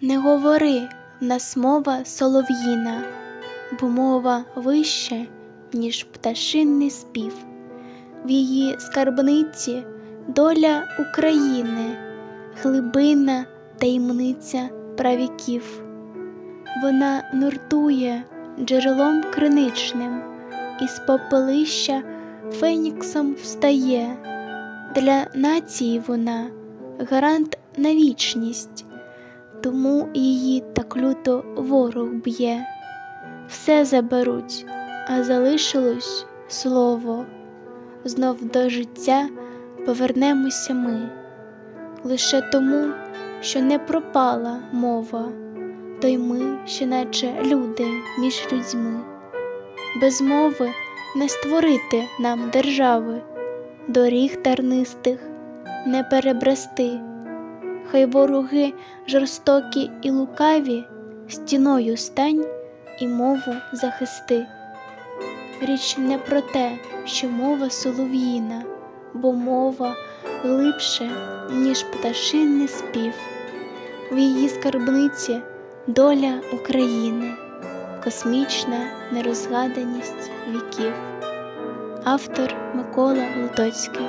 Не говори, в нас мова солов'їна, бо мова вище, ніж пташинний спів. В її скарбниці доля України, глибина таємниця правіків. Вона нуртує джерелом криничним, із попелища феніксом встає. Для нації вона гарант на вічність, тому її так люто ворог б'є. Все заберуть, а залишилось слово. Знов до життя повернемося ми, лише тому, що не пропала мова, то й ми, ще наче люди між людьми. Без мови не створити нам держави, доріг тернистих не перебрести. Хай вороги жорстокі і лукаві, стіною стань і мову захисти. Річ не про те, що мова солов'їна, бо мова глибше, ніж пташинний спів. В її скарбниці доля України, космічна нерозгаданість віків. Автор Микола Лутоцький